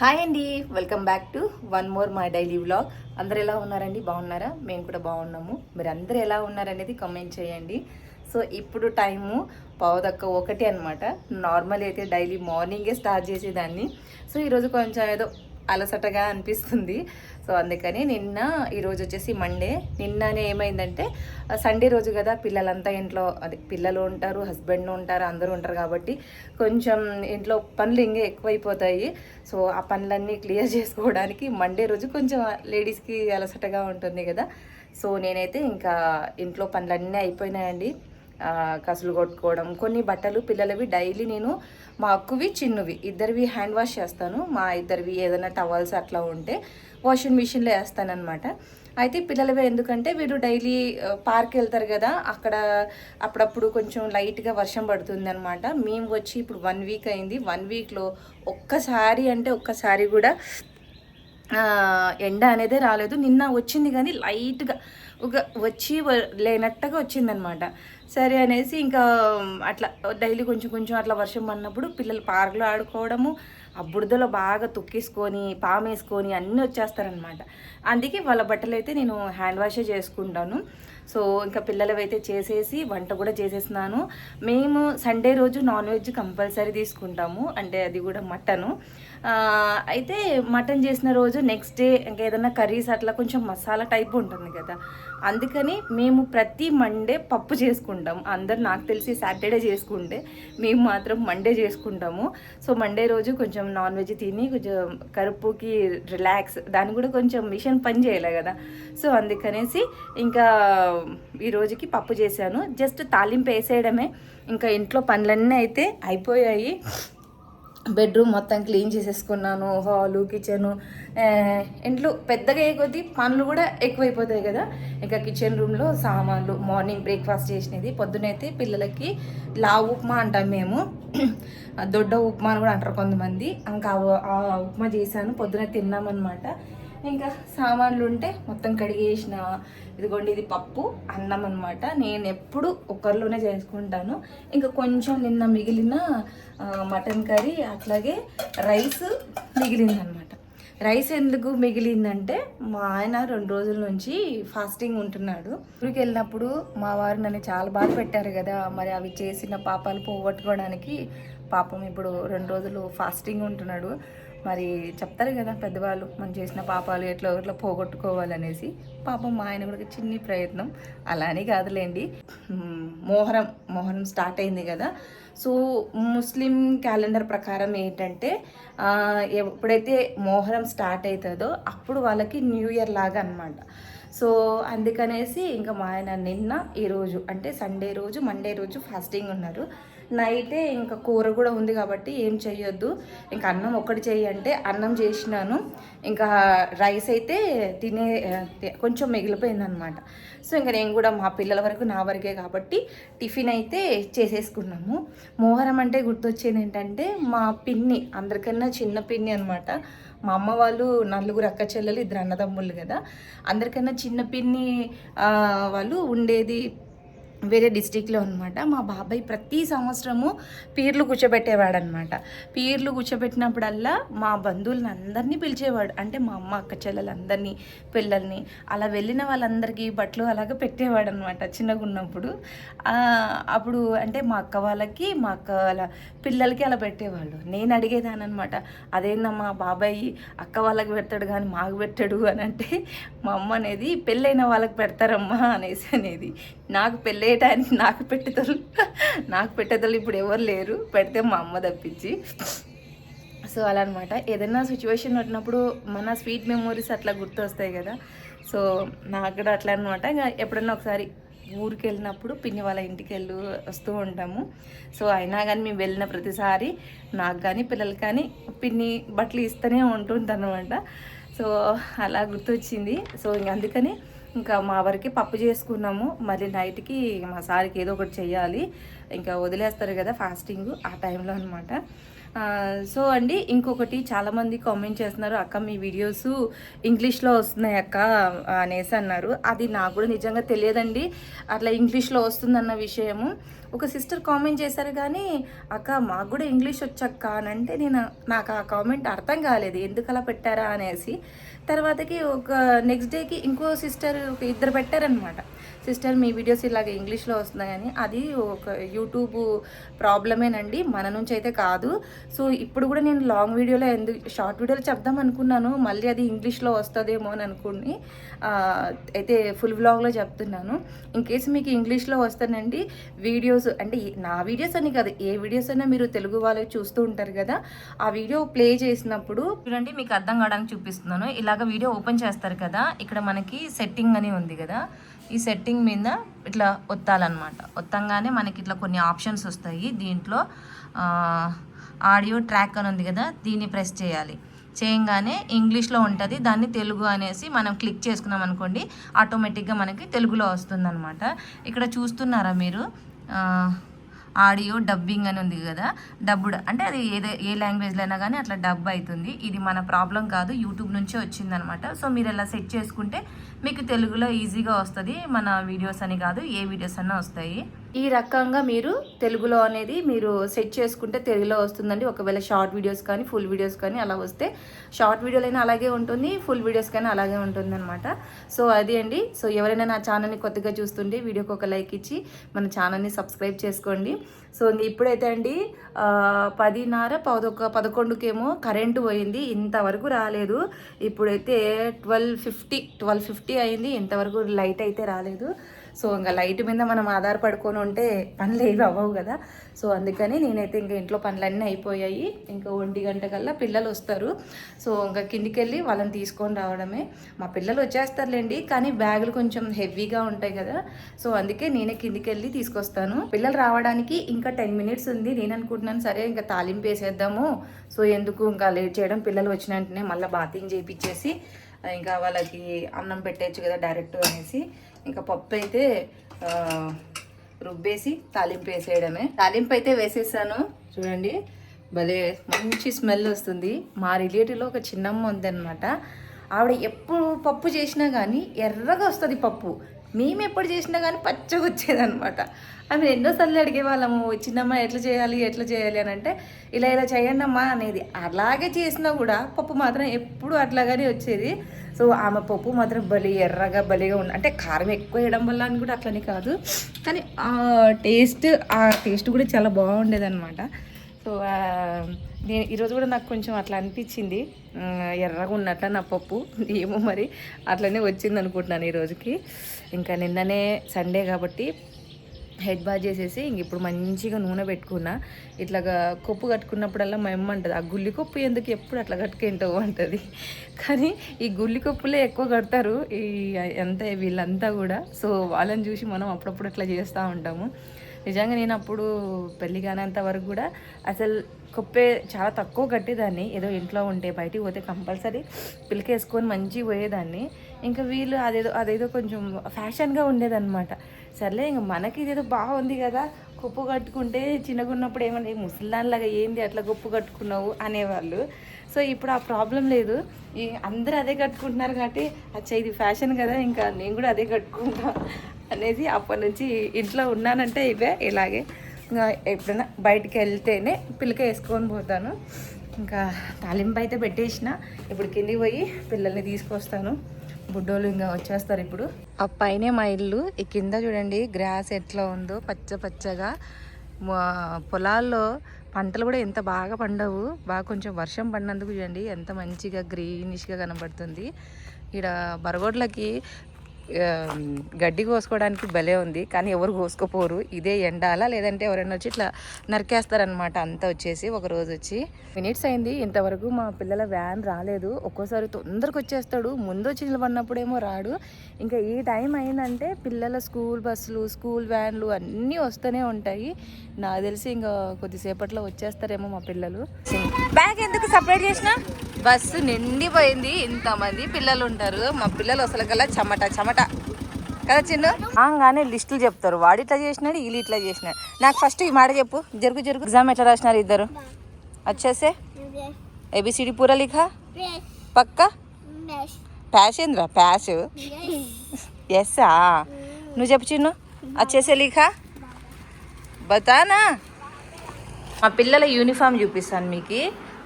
Hi అండి welcome back to one more my daily vlog అందరు ఎలా ఉన్నారండి? బాగున్నారా? మేము కూడా బాగున్నాము. మీరు అందరు ఎలా ఉన్నారనేది కామెంట్ చేయండి. సో ఇప్పుడు టైము పావుదక్క ఒకటి అనమాట నార్మల్ అయితే డైలీ మార్నింగే స్టార్ట్ చేసేదాన్ని. సో ఈరోజు కొంచెం ఏదో అలసటగా అనిపిస్తుంది. సో అందుకని నిన్న ఈరోజు వచ్చేసి మండే నిన్ననే ఏమైందంటే సండే రోజు కదా పిల్లలంతా ఇంట్లో అదే పిల్లలు ఉంటారు హస్బెండ్ ఉంటారు అందరూ ఉంటారు కాబట్టి కొంచెం ఇంట్లో పనులు ఇంకా ఎక్కువైపోతాయి. సో ఆ పనులన్నీ క్లియర్ చేసుకోవడానికి మండే రోజు కొంచెం లేడీస్కి అలసటగా ఉంటుంది కదా. సో నేనైతే ఇంకా ఇంట్లో పనులన్నీ అయిపోయినాయండి. కసులు కొట్టుకోవడం. కొన్ని బట్టలు పిల్లలవి డైలీ నేను మా అక్కువి చిన్నవి ఇద్దరివి హ్యాండ్ వాష్ చేస్తాను. మా ఇద్దరివి ఏదైనా టవల్స్ అట్లా ఉంటే వాషింగ్ మిషన్లో వేస్తానమాట అయితే పిల్లలవి ఎందుకంటే వీరు డైలీ పార్క్ వెళ్తారు కదా అక్కడ అప్పుడప్పుడు కొంచెం లైట్గా వర్షం పడుతుంది అనమాట మేము వచ్చి ఇప్పుడు వన్ వీక్ అయింది. వన్ వీక్లో ఒక్కసారి అంటే ఒక్కసారి కూడా ఎండ అనేదే రాలేదు. నిన్న వచ్చింది కానీ లైట్గా ఒక వచ్చి లేనట్టుగా వచ్చిందనమాట సరే అనేసి ఇంకా అట్లా డైలీ కొంచెం కొంచెం అట్లా వర్షం పడినప్పుడు పిల్లలు పార్కులో ఆడుకోవడము ఆ బురదలో బాగా తొక్కేసుకొని పామేసుకొని అన్నీ వచ్చేస్తారనమాట అందుకే వాళ్ళ బట్టలు అయితే నేను హ్యాండ్ వాషే చేసుకుంటాను. సో ఇంకా పిల్లలవి అయితే చేసేసి వంట కూడా చేసేసినాను మేము సండే రోజు నాన్ వెజ్ కంపల్సరీ తీసుకుంటాము. అంటే అది కూడా మటను. అయితే మటన్ చేసిన రోజు నెక్స్ట్ డే ఇంకా ఏదైనా కర్రీస్ అట్లా కొంచెం మసాలా టైప్ ఉంటుంది కదా. అందుకని మేము ప్రతి మండే పప్పు చేసుకుంటాం. అందరు నాకు తెలిసి సాటర్డే చేసుకుంటే మేము మాత్రం మండే చేసుకుంటాము. సో మండే రోజు కొంచెం నాన్ వెజ్ తిని కొంచెం కరుపుకి రిలాక్స్ దాన్ని కూడా కొంచెం మిషన్ పని చేయలే కదా. సో అందుకనేసి ఇంకా ఈ రోజుకి పప్పు చేశాను. జస్ట్ తాలింపు వేసేయడమే. ఇంకా ఇంట్లో పనులన్నీ అయితే అయిపోయాయి. బెడ్రూమ్ మొత్తం క్లీన్ చేసేసుకున్నాను హాలు కిచెను ఇంట్లో పెద్దగా అయ్యే కొద్దీ పనులు కూడా ఎక్కువైపోతాయి కదా. ఇంకా కిచెన్ రూమ్లో సామాన్లు మార్నింగ్ బ్రేక్ఫాస్ట్ చేసినది. పొద్దునైతే పిల్లలకి లావు ఉప్మా అంటాం మేము. దొడ్డ ఉప్మా అని కూడా అంటారు కొంతమంది. ఇంకా ఆ- ఆ ఉప్మా చేశాను. పొద్దున తిన్నామన్నమాట. ఇంకా సామాన్లు ఉంటే మొత్తం కడిగేసిన ఇదిగోండి ఇది పప్పు అన్నం అనమాట నేను ఎప్పుడు ఒకరిలోనే చేసుకుంటాను. ఇంకా కొంచెం నిన్న మిగిలిన మటన్ కర్రీ అట్లాగే రైస్ మిగిలిందనమాట రైస్ ఎందుకు మిగిలిందంటే మా ఆయన రెండు రోజుల నుంచి ఫాస్టింగ్ ఉంటున్నాడు. ఊరికి వెళ్ళినప్పుడు మా వారు నన్ను చాలా బాధ పెట్టారు కదా మరి అవి చేసిన పాపాలు పోగొట్టుకోవడానికి పాపం ఇప్పుడు రెండు రోజులు ఫాస్టింగ్ ఉంటున్నాడు. మరి చెప్తారు కదా పెద్దవాళ్ళు మనం చేసిన పాపాలు ఎట్లా ఎట్లా పోగొట్టుకోవాలనేసి. పాపం మా ఆయన కూడా చిన్ని ప్రయత్నం. అలానే కాదులేండి. మోహరం మోహరం స్టార్ట్ అయింది కదా. సో ముస్లిం క్యాలెండర్ ప్రకారం ఏంటంటే ఎప్పుడైతే మోహరం స్టార్ట్ అవుతుందో అప్పుడు వాళ్ళకి న్యూ ఇయర్ లాగా అనమాట సో అందుకనేసి ఇంకా మా ఆయన నిన్న ఈరోజు అంటే సండే రోజు మండే రోజు ఫాస్టింగ్ ఉన్నారు. నైటే ఇంకా కూర కూడా ఉంది కాబట్టి ఏం చేయొద్దు ఇంకా అన్నం ఒక్కటి చేయి అంటే అన్నం చేసినాను. ఇంకా రైస్ అయితే తినే కొంచెం మిగిలిపోయింది అనమాట సో ఇంకా నేను కూడా మా పిల్లల వరకు నా వరకే కాబట్టి టిఫిన్ అయితే చేసేసుకున్నాము. మోహరం అంటే గుర్తొచ్చేది ఏంటంటే మా పిన్ని అందరికన్నా చిన్న పిన్ని అనమాట మా అమ్మ వాళ్ళు నలుగురు అక్క చెల్లెలు ఇద్దరు అన్నదమ్ముళ్ళు కదా. అందరికన్నా చిన్న పిన్ని వాళ్ళు ఉండేది వేరే డిస్టిక్లో అనమాట మా బాబాయ్ ప్రతి సంవత్సరము పీర్లు కూర్చోబెట్టేవాడు అనమాట పీర్లు కూర్చోబెట్టినప్పుడల్లా మా బంధువులను అందరినీ పిలిచేవాడు. అంటే మా అమ్మ అక్క చెల్లెలందరినీ పిల్లల్ని అలా వెళ్ళిన వాళ్ళందరికీ బట్టలు అలాగ పెట్టేవాడు అనమాట చిన్నగా ఉన్నప్పుడు అప్పుడు అంటే మా అక్క వాళ్ళకి మా అక్క వాళ్ళ పిల్లలకి అలా పెట్టేవాళ్ళు. నేను అడిగేదాన్ని అనమాట అదేందమ్మా బాబాయ్ అక్క వాళ్ళకి పెడతాడు కానీ మాకు పెట్టాడు అని అంటే మా అమ్మ అనేది పెళ్ళైన వాళ్ళకి పెడతారమ్మా అనేసి అనేది నాకు పెళ్ళేయటానికి నాకు పెట్టేదలు నాకు పెట్టేదలు ఇప్పుడు ఎవరు లేరు. పెడితే మా అమ్మ తప్పించి. సో అలా అనమాట ఏదైనా సిచ్యువేషన్ వచ్చినప్పుడు మన స్వీట్ మెమోరీస్ అట్లా గుర్తొస్తాయి కదా. సో నాకు కూడా అట్లా అనమాట ఇంకా ఎప్పుడన్నా ఒకసారి ఊరికి వెళ్ళినప్పుడు పిన్ని వాళ్ళ ఇంటికి వెళ్ళి వస్తూ ఉంటాము. సో అయినా కానీ మేము వెళ్ళిన ప్రతిసారి నాకు కానీ పిల్లలకి కానీ పిన్ని బట్టలు ఇస్తూనే ఉంటుందన్నమాట. సో అలా గుర్తొచ్చింది. సో ఇంక అందుకని ఇంకా మా వారికి పప్పు చేసుకున్నాము. మళ్ళీ నైట్కి మా సార్కి ఏదో ఒకటి చేయాలి ఇంకా వదిలేస్తారు కదా ఫాస్టింగ్ ఆ టైంలో అనమాట సో అండి ఇంకొకటి చాలామంది కామెంట్ చేస్తున్నారు అక్క మీ వీడియోస్ ఇంగ్లీష్లో వస్తున్నాయి అక్క అనేసి అన్నారు. అది నాకు కూడా నిజంగా తెలియదండి. అట్లా ఇంగ్లీష్లో వస్తుందన్న విషయము. ఒక సిస్టర్ కామెంట్ చేశారు కానీ అక్క మాకు కూడా ఇంగ్లీష్ వచ్చక్క అని అంటే నేను నాకు ఆ కామెంట్ అర్థం కాలేదు. ఎందుకు అలా పెట్టారా అనేసి. తర్వాతకి ఒక నెక్స్ట్ డేకి ఇంకో సిస్టర్ ఒక ఇద్దరు పెట్టారనమాట సిస్టర్ మీ వీడియోస్ ఇలాగ ఇంగ్లీష్లో వస్తున్నాయని అది ఒక యూట్యూబ్ ప్రాబ్లమేనండి. మన నుంచి అయితే కాదు. సో ఇప్పుడు కూడా నేను లాంగ్ వీడియోలో ఎందుకు షార్ట్ వీడియోలో చెప్దాం అనుకున్నాను. మళ్ళీ అది ఇంగ్లీష్లో వస్తుందేమో అని అనుకుని అయితే ఫుల్ వ్లాగ్లో చెప్తున్నాను. ఇన్ కేసు మీకు ఇంగ్లీష్లో వస్తానండి వీడియోస్ అంటే నా వీడియోస్ అని కాదు. ఏ వీడియోస్ అయినా మీరు తెలుగు వాళ్ళు చూస్తూ ఉంటారు కదా. ఆ వీడియో ప్లే చేసినప్పుడు చూడండి మీకు అర్థం కావడానికి చూపిస్తున్నాను. ఇలాగ వీడియో ఓపెన్ చేస్తారు కదా. ఇక్కడ మనకి సెట్టింగ్ అని ఉంది కదా. ఈ సెట్టింగ్ మీద ఇట్లా ఒత్తాలన్నమాట. ఒత్తంగానే మనకి ఇట్లా కొన్ని ఆప్షన్స్ వస్తాయి. దీంట్లో ఆడియో ట్రాక్ అని ఉంది కదా దీన్ని ప్రెస్ చేయాలి. చేయంగానే ఇంగ్లీష్లో ఉంటుంది. దాన్ని తెలుగు అనేసి మనం క్లిక్ చేసుకున్నాం అనుకోండి ఆటోమేటిక్గా మనకి తెలుగులో వస్తుందన్నమాట. ఇక్కడ చూస్తున్నారా మీరు? ఆడియో డబ్బింగ్ అని ఉంది కదా డబ్బుడ్ అంటే అది ఏదే ఏ లాంగ్వేజ్లో అయినా కానీ అట్లా డబ్ అవుతుంది. ఇది మన ప్రాబ్లం కాదు. యూట్యూబ్ నుంచే వచ్చిందనమాట సో మీరు ఇలా సెట్ చేసుకుంటే మీకు తెలుగులో ఈజీగా వస్తుంది మన వీడియోస్ అని కాదు ఏ వీడియోస్ అన్నా వస్తాయి. ఈ రకంగా మీరు తెలుగులో అనేది మీరు సెట్ చేసుకుంటే తెలుగులో వస్తుందండి. ఒకవేళ షార్ట్ వీడియోస్ కానీ ఫుల్ వీడియోస్ కానీ అలా వస్తే షార్ట్ వీడియోలైనా అలాగే ఉంటుంది ఫుల్ వీడియోస్ కానీ అలాగే ఉంటుంది అనమాట సో అది అండి. సో ఎవరైనా నా ఛానల్ని కొత్తగా చూస్తుంటే వీడియోకి ఒక లైక్ ఇచ్చి మన ఛానల్ని సబ్స్క్రైబ్ చేసుకోండి. సో ఇప్పుడైతే అండి పదిన్నర పదొక పదకొండుకేమో కరెంటు పోయింది. ఇంతవరకు రాలేదు. ఇప్పుడైతే ట్వెల్వ్ ఫిఫ్టీ ట్వెల్వ్ ఫిఫ్టీ అయింది ఇంతవరకు లైట్ అయితే రాలేదు. సో ఇంకా లైట్ మీద మనం ఆధారపడుకొని ఉంటే పనులు ఏవి అవ్వవు కదా. సో అందుకని నేనైతే ఇంకా ఇంట్లో పనులన్నీ అయిపోయాయి. ఇంకా ఒంటి గంట కల్లా పిల్లలు వస్తారు. సో ఇంకా కిందికి వెళ్ళి వాళ్ళని తీసుకొని రావడమే. మా పిల్లలు వచ్చేస్తారులేండి కానీ బ్యాగులు కొంచెం హెవీగా ఉంటాయి కదా. సో అందుకే నేనే కిందికి వెళ్ళి తీసుకొస్తాను. పిల్లలు రావడానికి ఇంకా టెన్ మినిట్స్ ఉంది. నేను అనుకుంటున్నాను సరే ఇంకా తాలింపు వేసేద్దాము. సో ఎందుకు ఇంకా లేట్ చేయడం పిల్లలు వచ్చిన వెంటనే మళ్ళీ బాతింగ్ చేయించేసి ఇంకా వాళ్ళకి అన్నం పెట్టేయచ్చు కదా డైరెక్ట్ అనేసి. ఇంకా పప్పు అయితే రుబ్బేసి తాలింపు వేసేయడమే. తాలింపు అయితే వేసేసాను. చూడండి భలే మంచి స్మెల్ వస్తుంది. మా రిలేటివ్లో ఒక చిన్నమ్మ ఉందన్నమాట. ఆవిడ ఎప్పుడు పప్పు చేసినా కానీ ఎర్రగా వస్తుంది పప్పు. మేము ఎప్పుడు చేసినా కానీ పచ్చగా వచ్చేదన్నమాట. ఆమె ఎన్నోసార్లు అడిగేవాళ్ళము చిన్నమ్మ ఎట్లా చేయాలి ఎట్లా చేయాలి? అని అంటే ఇలా ఇలా చేయండి అమ్మా అనేది. అలాగే చేసినా కూడా పప్పు మాత్రం ఎప్పుడు అట్లాగానే వచ్చేది. సో ఆమె పప్పు మాత్రం బలి ఎర్రగా బలిగా ఉంది అంటే కారం ఎక్కువ వేయడం వల్ల అని కూడా అట్లనే కాదు. కానీ ఆ టేస్ట్ ఆ టేస్ట్ కూడా చాలా బాగుండేది అనమాట సో నేను ఈరోజు కూడా నాకు కొంచెం అట్లా అనిపించింది. ఎర్రగా ఉన్నట్ల నా పప్పు. ఏమో మరి అట్లనే వచ్చింది అనుకుంటున్నాను ఈరోజుకి ఇంకా నిన్ననే సండే కాబట్టి హెడ్ బాత్ చేసేసి ఇంక ఇప్పుడు మంచిగా నూనె పెట్టుకున్నా. ఇట్లాగా కొప్పు కట్టుకున్నప్పుడల్లా మా అమ్మ అంటది ఆ గుల్లి కొప్పు ఎందుకు ఎప్పుడు అట్లా కట్టుకుంటావు? అంటది. కానీ ఈ గుల్లి కొప్పులే ఎక్కువ కడతారు ఈ ఎంత వీళ్ళంతా కూడా. సో వాళ్ళని చూసి మనం అప్పుడప్పుడు అట్లా చేస్తూ ఉంటాము. నిజంగా నేను అప్పుడు పెళ్ళి కానంత వరకు కూడా అసలు కొప్పే చాలా తక్కువ కట్టేదాన్ని. ఏదో ఇంట్లో ఉంటే బయటికి పోతే కంపల్సరీ పిలికేసుకొని మంచిగా పోయేదాన్ని. ఇంకా వీళ్ళు అదేదో అదేదో కొంచెం ఫ్యాషన్గా ఉండేదన్నమాట. సర్లే ఇంక మనకి ఇదేదో బాగుంది కదా. కొప్పు కట్టుకుంటే చిన్నగా ఉన్నప్పుడు ఏమంటే ముసలిదానిలాగా ఏంది అట్లా గొప్పు కట్టుకున్నావు? అనేవాళ్ళు. సో ఇప్పుడు ఆ ప్రాబ్లం లేదు. ఈ అందరూ అదే కట్టుకుంటున్నారు కాబట్టి అచ్చా ఇది ఫ్యాషన్ కదా ఇంకా నేను కూడా అదే కట్టుకుంటా అనేది అప్పటి నుంచి ఇంట్లో ఉన్నానంటే ఇవే ఇలాగే. ఇంకా ఎప్పుడైనా బయటికి వెళ్తేనే పిల్లక వేసుకొని పోతాను. ఇంకా తాలింపు అయితే పెట్టేసిన. ఇప్పుడు కిందికి పోయి పిల్లల్ని తీసుకొస్తాను. బుడ్డోళ్ళు ఇంకా వచ్చేస్తారు ఇప్పుడు. ఆ పైనే మా ఇల్లు. ఈ కింద చూడండి గ్రాస్ ఎట్లా ఉందో పచ్చ పచ్చగా. పొలాల్లో పంటలు కూడా ఎంత బాగా పండవు. బాగా కొంచెం వర్షం పడినందుకు చూడండి ఎంత మంచిగా గ్రీనిష్గా కనబడుతుంది. ఇక్కడ బరగోడ్లకి గడ్డి కోసుకోవడానికి భలే ఉంది. కానీ ఎవరు కోసుకోపోరు. ఇదే ఎండాలా? లేదంటే ఎవరైనా వచ్చి ఇట్లా నరికేస్తారనమాట అంతా వచ్చేసి ఒక రోజు వచ్చి. మినిట్స్ అయింది. ఇంతవరకు మా పిల్లల వ్యాన్ రాలేదు. ఒక్కోసారి తొందరకు వచ్చేస్తాడు. ముందు వచ్చి నిలబడినప్పుడేమో రాడు. ఇంకా ఈ టైం అయిందంటే పిల్లల స్కూల్ బస్సులు స్కూల్ వ్యాన్లు అన్నీ వస్తూనే ఉంటాయి. నాకు తెలిసి ఇంకా కొద్దిసేపట్లో వచ్చేస్తారేమో మా పిల్లలు. బ్యాగ్ ఎందుకు సపరేట్ చేసినా? బస్సు నిండిపోయింది. ఇంతమంది పిల్లలు ఉంటారు మా పిల్లలు అసలు కల్లా చెమట చెమట. కదా చిన్న? రాగానే లిస్టులు చెప్తారు. వాడు ఇట్లా చేసినాడు వీళ్ళు ఇట్లా చేసినాడు నాకు ఫస్ట్ ఈ మాట చెప్పు. జరుగు జరుగు. ఎగ్జామ్ ఎట్లా రాసినారు ఇద్దరు? వచ్చేసే. ఏబిసిడి పూరలిఖ పక్క? ప్యాష్ ఏందిరా? ప్యాష్ ఎస్సా నువ్వు చెప్పు చిన్ను. వచ్చేసే లిఖ. బతానా? మా పిల్లల యూనిఫామ్ చూపిస్తాను మీకు.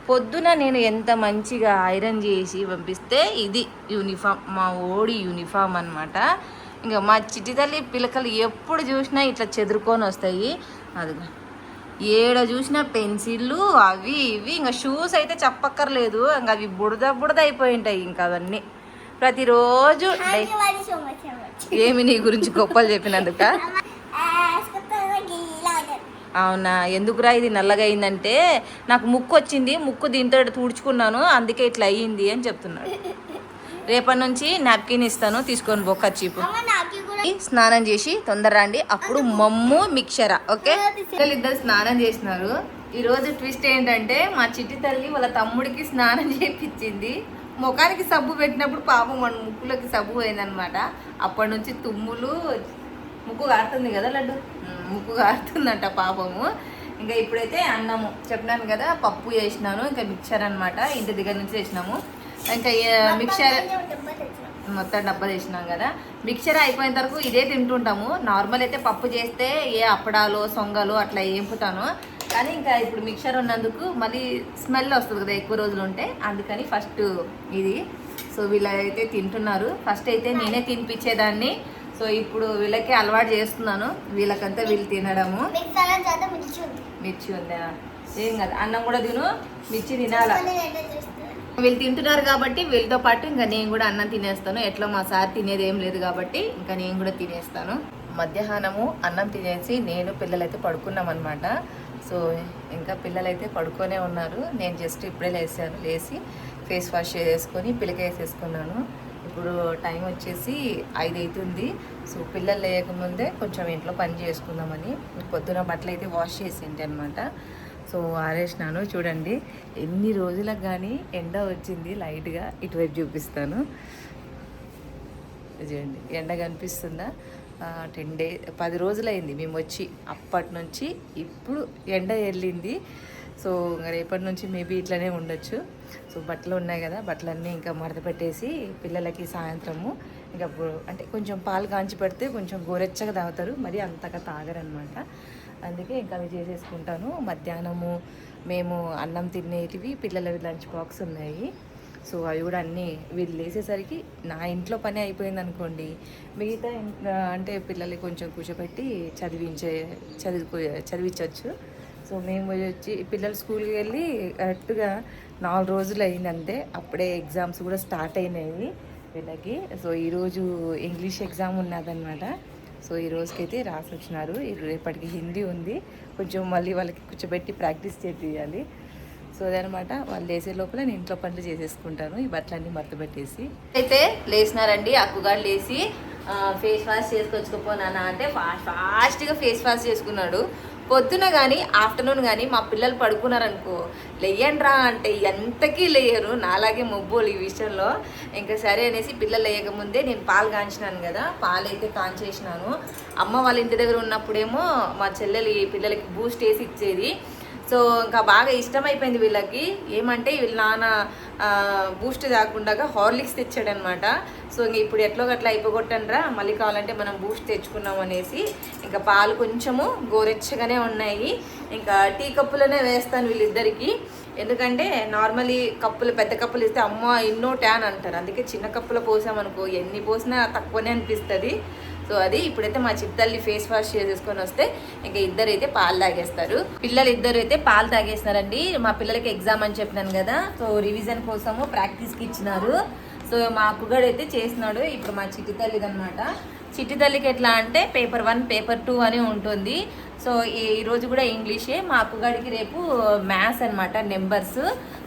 పొద్దున నేను ఎంత మంచిగా ఐరన్ చేసి పంపిస్తే ఇది యూనిఫామ్ మా ఓడి యూనిఫామ్ అన్నమాట. ఇంకా మా చిట్టి తల్లి పిలకలు ఎప్పుడు చూసినా ఇట్లా చెదురుకొని వస్తాయి. అదిగో. ఏడ చూసినా పెన్సిళ్ళు అవి ఇవి ఇంకా షూస్ అయితే చెప్పక్కర్లేదు. ఇంకా అవి బుడద బుడద అయిపోయి ఉంటాయి ఇంకా అవన్నీ. ప్రతిరోజు ఏమి నీ గురించి గొప్పలు చెప్పినందుక? అవునా? ఎందుకురా ఇది నల్లగా అయిందంటే నాకు ముక్కు వచ్చింది ముక్కు దీంతో తుడుచుకున్నాను అందుకే ఇట్లా అయ్యింది అని చెప్తున్నాడు. రేపటి నుంచి నాప్కిన్ ఇస్తాను తీసుకొని పో చీపు స్నానం చేసి తొందర రండి. అప్పుడు మమ్ము మిక్చరా ఓకే? పిల్లలు ఇద్దరు స్నానం చేసినారు. ఈ రోజు ట్విస్ట్ ఏంటంటే మా చిట్టి తల్లి వాళ్ళ తమ్ముడికి స్నానం చేయించింది ముఖానికి సబ్బు పెట్టినప్పుడు పాపం మన ముక్కులోకి సబ్బు పోయిందనమాట అప్పటి నుంచి తుమ్ములు ముక్కు కారుతుంది కదా లడ్డు? ముక్కు కారుతుందంట పాపము. ఇంకా ఇప్పుడైతే అన్నము. చెప్పినాను కదా పప్పు చేసినాను ఇంకా మిక్చర్ అనమాట ఇంటి దగ్గర నుంచి చేసినాము ఇంకా మిక్చర్ మొత్తం డబ్బా చేసినాం కదా. మిక్చర్ అయిపోయిన వరకు ఇదే తింటుంటాము. నార్మల్ అయితే పప్పు చేస్తే ఏ అప్పడాలు సొంగలు అట్లా ఏంపుతాను కానీ ఇంకా ఇప్పుడు మిక్చర్ ఉన్నందుకు మళ్ళీ స్మెల్ వస్తుంది కదా ఎక్కువ రోజులు ఉంటే. అందుకని ఫస్ట్ ఇది. సో వీళ్ళైతే తింటున్నారు. ఫస్ట్ అయితే నేనే తినిపించేదాన్ని. సో ఇప్పుడు వీళ్ళకి అలవాటు చేస్తున్నాను. వీళ్ళకంతా వీళ్ళు తినడము. మిర్చి ఉందా. ఏం కదా. అన్నం కూడా తిను మిర్చి తినాలా? వీళ్ళు తింటున్నారు కాబట్టి వీళ్ళతో పాటు ఇంకా నేను కూడా అన్నం తినేస్తాను. ఎట్లా మా సార్ తినేది ఏం లేదు కాబట్టి ఇంకా నేను కూడా తినేస్తాను. మధ్యాహ్నము అన్నం తినేసి నేను పిల్లలైతే పడుకున్నాం అనమాట సో ఇంకా పిల్లలైతే పడుకొనే ఉన్నారు. నేను జస్ట్ ఇప్పుడే లేసాను. లేచి ఫేస్ వాష్ చేసుకొని పిల్లక వేసేసుకున్నాను. ఇప్పుడు టైం వచ్చేసి ఐదు అవుతుంది సో పిల్లలు లేకముందే కొంచెం ఇంట్లో పని చేసుకుందామని పొద్దున బట్టలు అయితే వాష్ చేసింటే అనమాట సో ఆరేసినాను. చూడండి ఎన్ని రోజులకు కానీ ఎండ వచ్చింది లైట్గా. ఇటువైపు చూపిస్తాను. చూడండి ఎండ కనిపిస్తుందా? టెన్ డే పది రోజులైంది. మేము వచ్చి అప్పటి నుంచి ఇప్పుడు ఎండ వెళ్ళింది సో రేపటి నుంచి మేబీ ఇట్లనే ఉండొచ్చు. సో బట్టలు ఉన్నాయి కదా బట్టలన్నీ ఇంకా మడత పెట్టేసి పిల్లలకి సాయంత్రము ఇంకా అంటే కొంచెం పాలు కాంచి పెడితే కొంచెం గోరెచ్చగా తాగుతారు మరి అంతగా తాగరనమాట. అందుకే ఇంకా అవి చేసేసుకుంటాను. మధ్యాహ్నము మేము అన్నం తినేటివి పిల్లలవి లంచ్ బాక్స్ ఉన్నాయి. సో అవి కూడా అన్నీ వీళ్ళు లేసేసరికి నా ఇంట్లో పని అయిపోయింది అనుకోండి మిగతా అంటే పిల్లల్ని కొంచెం కూర్చోబెట్టి చదివించే చదువుకో చదివించవచ్చు సో మేము పోయి వచ్చి పిల్లలు స్కూల్కి వెళ్ళి కరెక్ట్గా నాలుగు రోజులు అయిందంటే అప్పుడే ఎగ్జామ్స్ కూడా స్టార్ట్ అయినాయి వీళ్ళకి సో ఈరోజు ఇంగ్లీష్ ఎగ్జామ్ ఉన్నదన్నమాట. సో ఈ రోజుకైతే రాసి వచ్చినారు రేపటికి హిందీ ఉంది. కొంచెం మళ్ళీ వాళ్ళకి కూర్చోబెట్టి ప్రాక్టీస్ చేయాలి సో అదనమాట వాళ్ళు లేసే లోపల నేను ఇంట్లో పనులు చేసేసుకుంటాను. ఈ బట్టలన్నీ మర్తపెట్టేసి అయితే లేచినారండి అక్కుగాడు లేచి ఫేస్ వాష్ చేసుకొచ్చుకోపోనా అంటే ఫాస్ట్ ఫాస్ట్గా ఫేస్ వాష్ చేసుకున్నాడు. పొద్దున కానీ ఆఫ్టర్నూన్ కానీ మా పిల్లలు పడుకున్నారనుకో లేయండ్రా అంటే ఎంతకీ లేయరు. నాలాగే మొబ్బోలు ఈ విషయంలో. ఇంకా సరే అనేసి పిల్లలు లేయకముందే నేను పాలు కాంచినాను కదా. పాలు అయితే కాంచేసినాను. అమ్మ వాళ్ళ ఇంటి దగ్గర ఉన్నప్పుడేమో మా చెల్లెలు పిల్లలకి బూస్ట్ వేసి ఇచ్చేది. సో ఇంకా బాగా ఇష్టమైపోయింది వీళ్ళకి. ఏమంటే వీళ్ళ నాన్న బూస్ట్ తాగకుండా హార్లిక్స్ తెచ్చాడనమాట. సో ఇంక ఇప్పుడు ఎట్లో గట్లా అయిపోగొట్టండ్రా? మళ్ళీ కావాలంటే మనం బూస్ట్ తెచ్చుకున్నాం అనేసి. ఇంకా పాలు కొంచెము గోరెచ్చగానే ఉన్నాయి. ఇంకా టీ కప్పులోనే వేస్తాను వీళ్ళిద్దరికి. ఎందుకంటే నార్మలీ కప్పులు పెద్ద కప్పులు ఇస్తే అమ్మ ఎన్నో ట్యాన్ అంటారు. అందుకే చిన్న కప్పులో పోసామనుకో ఎన్ని పోసినా తక్కువనే అనిపిస్తుంది. సో అది ఇప్పుడైతే మా చిత్తల్లి ఫేస్ వాష్ చేసేసుకొని వస్తే ఇంకా ఇద్దరు అయితే పాలు తాగేస్తారు. పిల్లలు ఇద్దరు అయితే పాలు తాగేస్తున్నారండి మా పిల్లలకి ఎగ్జామ్ అని చెప్పినాను కదా. సో రివిజన్ కోసము ప్రాక్టీస్కి ఇచ్చినారు. సో మా అప్పుగాడు అయితే చేసినాడు. ఇప్పుడు మా చిట్టి తల్లిది అనమాట చిట్టి తల్లికి ఎట్లా అంటే పేపర్ వన్ పేపర్ టూ అని ఉంటుంది. సో ఈరోజు కూడా ఇంగ్లీషే. మా అప్పుగాడికి రేపు మ్యాథ్స్ అనమాట నెంబర్స్.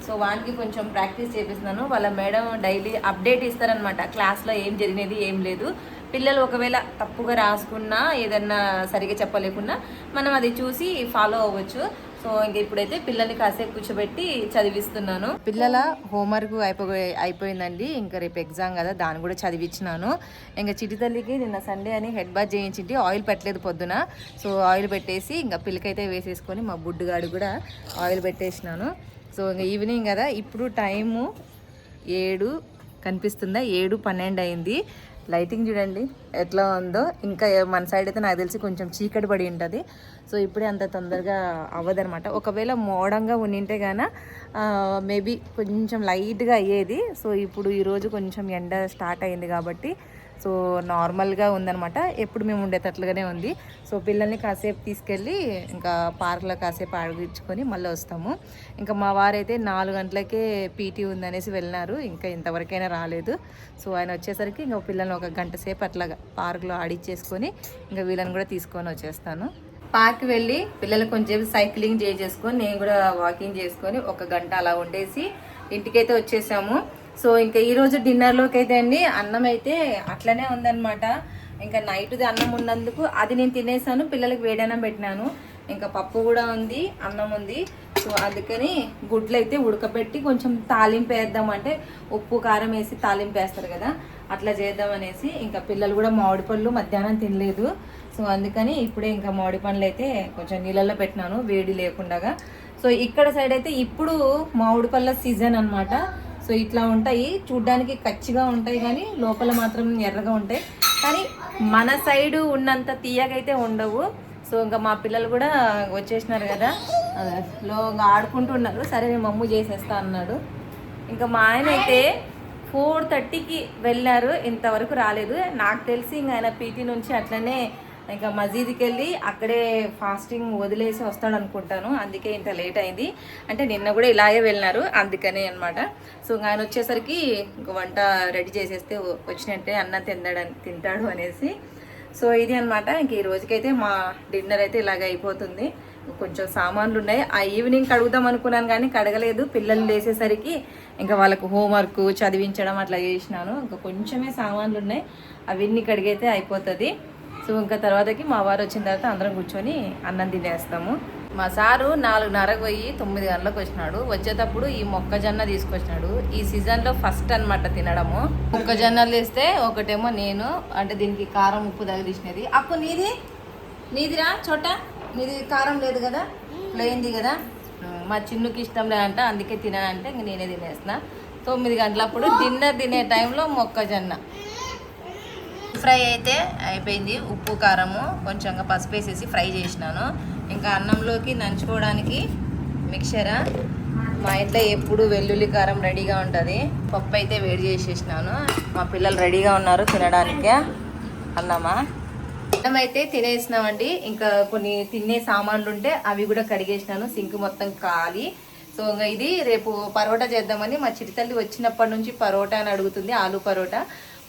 సో వానికి కొంచెం ప్రాక్టీస్ చేపిస్తున్నాను. వాళ్ళ మేడం డైలీ అప్డేట్ ఇస్తారనమాట క్లాస్లో ఏం జరిగినది ఏం లేదు. పిల్లలు ఒకవేళ తప్పుగా రాసుకున్నా ఏదన్నా సరిగా చెప్పలేకున్నా మనం అది చూసి ఫాలో అవ్వచ్చు. సో ఇంక ఇప్పుడైతే పిల్లల్ని కాసేపు కూర్చోబెట్టి చదివిస్తున్నాను. పిల్లల హోంవర్క్ అయిపో అయిపోయిందండి. ఇంకా రేపు ఎగ్జామ్ కదా దాన్ని కూడా చదివించినాను ఇంకా చిటి తల్లికి నిన్న సండే అని హెడ్ బాత్ చేయించింటి ఆయిల్ పెట్టలేదు పొద్దున. సో ఆయిల్ పెట్టేసి ఇంకా పిల్లకైతే వేసేసుకొని మా బుడ్డుగాడు కూడా ఆయిల్ పెట్టేసినాను. సో ఇంకా ఈవినింగ్ కదా ఇప్పుడు టైము ఏడు కనిపిస్తుందా? ఏడు పన్నెండు అయింది. లైటింగ్ చూడండి ఎట్లా ఉందో. ఇంకా మన సైడ్ అయితే నాకు తెలిసి కొంచెం చీకటి పడి ఉంటుంది. సో ఇప్పుడే అంత తొందరగా అవ్వదనమాట ఒకవేళ మోడంగా ఉండింటే గాన మేబీ కొంచెం లైట్గా అయ్యేది. సో ఇప్పుడు ఈరోజు కొంచెం ఎండ స్టార్ట్ అయింది కాబట్టి సో నార్మల్గా ఉందనమాట ఎప్పుడు మేము ఉండేటట్లుగానే ఉంది. సో పిల్లల్ని కాసేపు తీసుకెళ్ళి ఇంకా పార్క్లో కాసేపు ఆడిగించుకొని మళ్ళీ వస్తాము. ఇంకా మా వారైతే నాలుగు గంటలకే పీటీ ఉందనేసి వెళ్ళినారు. ఇంకా ఇంతవరకైనా రాలేదు. సో ఆయన వచ్చేసరికి ఇంకా పిల్లల్ని ఒక గంట సేపు అట్లాగా పార్క్లో ఆడిచ్చేసుకొని ఇంకా వీళ్ళని కూడా తీసుకొని వచ్చేస్తాను. పార్క్ వెళ్ళి పిల్లలు కొంచెం సైక్లింగ్ చేసేసుకొని నేను కూడా వాకింగ్ చేసుకొని ఒక గంట అలా ఉండేసి ఇంటికైతే వచ్చేసాము. సో ఇంకా ఈరోజు డిన్నర్లోకి అయితే అండి అన్నం అయితే అట్లనే ఉందన్నమాట. ఇంకా నైట్ది అన్నం ఉన్నందుకు అది నేను తినేసాను పిల్లలకి వేడన్నం పెట్టినాను. ఇంకా పప్పు కూడా ఉంది అన్నం ఉంది. సో అందుకని గుడ్లు అయితే ఉడకబెట్టి కొంచెం తాలింపు వేద్దాం అంటే ఉప్పు కారం వేసి తాలింపు వేస్తారు కదా అట్లా చేద్దాం అనేసి ఇంకా పిల్లలు కూడా మామిడి పళ్ళు మధ్యాహ్నం తినలేదు. సో అందుకని ఇప్పుడే ఇంకా మామిడి పండ్లు అయితే కొంచెం నీళ్ళల్లో పెట్టినాను వేడి లేకుండా సో ఇక్కడ సైడ్ అయితే ఇప్పుడు మామిడి పళ్ళ సీజన్ అన్నమాట. సో ఇట్లా ఉంటాయి. చూడ్డానికి కచ్చిగా ఉంటాయి కానీ లోపల మాత్రం ఎర్రగా ఉంటాయి. కానీ మన సైడు ఉన్నంత తీయగైతే ఉండవు. సో ఇంకా మా పిల్లలు కూడా వచ్చేసినారు కదా. లో ఇంకా ఆడుకుంటున్నారు సరే నేను మమ్ము చేసేస్తా అన్నాడు. ఇంకా మా ఆయన అయితే ఫోర్ థర్టీకి వెళ్ళారు. ఇంతవరకు రాలేదు. నాకు తెలిసి ఇంకా ఆయన పీటీ నుంచి అట్లనే ఇంకా మజీద్కి వెళ్ళి అక్కడే ఫాస్టింగ్ వదిలేసి వస్తాడు అనుకుంటాను అందుకే ఇంత లేట్ అయింది. అంటే నిన్న కూడా ఇలాగే వెళ్ళినారు. అందుకనే అనమాట సో ఆయన వచ్చేసరికి ఇంక వంట రెడీ చేసేస్తే వచ్చినట్టే అన్నం తిందాడని తింటాడు అనేసి. సో ఇది అనమాట ఇంక ఈ రోజుకైతే మా డిన్నర్ అయితే ఇలాగ అయిపోతుంది. కొంచెం సామాన్లు ఉన్నాయి. ఆ ఈవినింగ్ కడుగుదాం అనుకున్నాను కానీ కడగలేదు. పిల్లలు లేసేసరికి ఇంకా వాళ్ళకు హోంవర్క్ చదివించడం అట్లా చేసినాను. ఇంకా కొంచెమే సామాన్లు ఉన్నాయి. అవన్నీ కడిగైతే అయిపోతుంది. సో ఇంకా తర్వాతకి మా వారు వచ్చిన తర్వాత అందరం కూర్చొని అన్నం తినేస్తాము. మా సారు నాలుగున్నరకు పోయి తొమ్మిది గంటలకు వచ్చినాడు. వచ్చేటప్పుడు ఈ మొక్కజొన్న తీసుకొచ్చినాడు. ఈ సీజన్లో ఫస్ట్ అన్నమాట తినడము. మొక్కజొన్నలు వేస్తే ఒకటేమో నేను అంటే దీనికి కారం ఉప్పు తగిలిసినది అప్పు నీది? నీదిరా చోట? నీది కారం లేదు కదా? ప్లెయిన్ది కదా? మా చిన్నుకి ఇష్టం లేదంట అందుకే తినానంటే ఇంక నేనే తినేసిన తొమ్మిది గంటలప్పుడు డిన్నర్ తినే టైంలో మొక్కజొన్న. ఫ్రై అయితే అయిపోయింది. ఉప్పు కారము కొంచెంగా పసుపు వేసేసి ఫ్రై చేసినాను. ఇంకా అన్నంలోకి నంచుకోవడానికి మిక్చరా మా ఇంట్లో ఎప్పుడు వెల్లుల్లి కారం రెడీగా ఉంటుంది. పప్పు అయితే వేడి చేసేసినాను. మా పిల్లలు రెడీగా ఉన్నారు తినడానికి. అన్నమా? అన్నం అయితే తినేసినామండి. ఇంకా కొన్ని తినే సామాన్లు ఉంటే అవి కూడా కడిగేసినాను. సింక్ మొత్తం ఖాళీ సో ఇది రేపు పరోటా చేద్దామని మా చిటితల్లి వచ్చినప్పటి నుంచి పరోటా అని అడుగుతుంది. ఆలు పరోటా.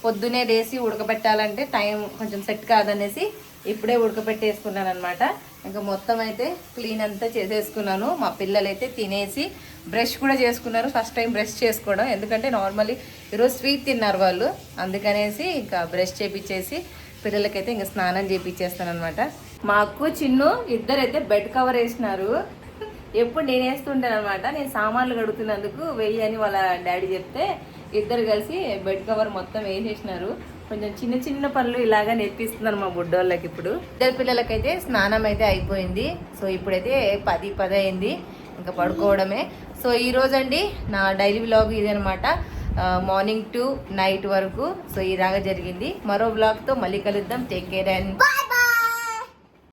పొద్దునే లేసి ఉడకబెట్టాలంటే టైం కొంచెం సెట్ కాదనేసి ఇప్పుడే ఉడకబెట్టేసుకున్నాను అనమాట ఇంకా మొత్తం అయితే క్లీన్ అంతా చేసేసుకున్నాను. మా పిల్లలైతే తినేసి బ్రష్ కూడా చేసుకున్నారు. ఫస్ట్ టైం బ్రష్ చేసుకోవడం. ఎందుకంటే నార్మల్లీ ఈరోజు స్వీట్ తిన్నారు వాళ్ళు. అందుకనేసి ఇంకా బ్రష్ చేపించేసి పిల్లలకైతే ఇంకా స్నానం చేపించేస్తాను అనమాట మా అక్కు చిన్ను ఇద్దరైతే బెడ్ కవర్ వేసినారు. ఎప్పుడు నేను వేస్తుంటాను అనమాట నేను సామాన్లు కడుగుతున్నందుకు వెయ్యి అని వాళ్ళ డాడీ చెప్తే ఇద్దరు కలిసి బెడ్ కవర్ మొత్తం వేసేసినారు. కొంచెం చిన్న చిన్న పనులు ఇలాగా నేర్పిస్తున్నారు మా బుడ్డోళ్ళకి ఇప్పుడు. ఇద్దరు పిల్లలకైతే స్నానం అయితే అయిపోయింది. సో ఇప్పుడైతే పది పది అయింది. ఇంకా పడుకోవడమే. సో ఈ రోజండి నా డైలీ బ్లాగ్ ఇదనమాట మార్నింగ్ టు నైట్ వరకు. సో ఇలాగా జరిగింది. మరో బ్లాగ్తో మళ్ళీ కలుద్దాం. Take care and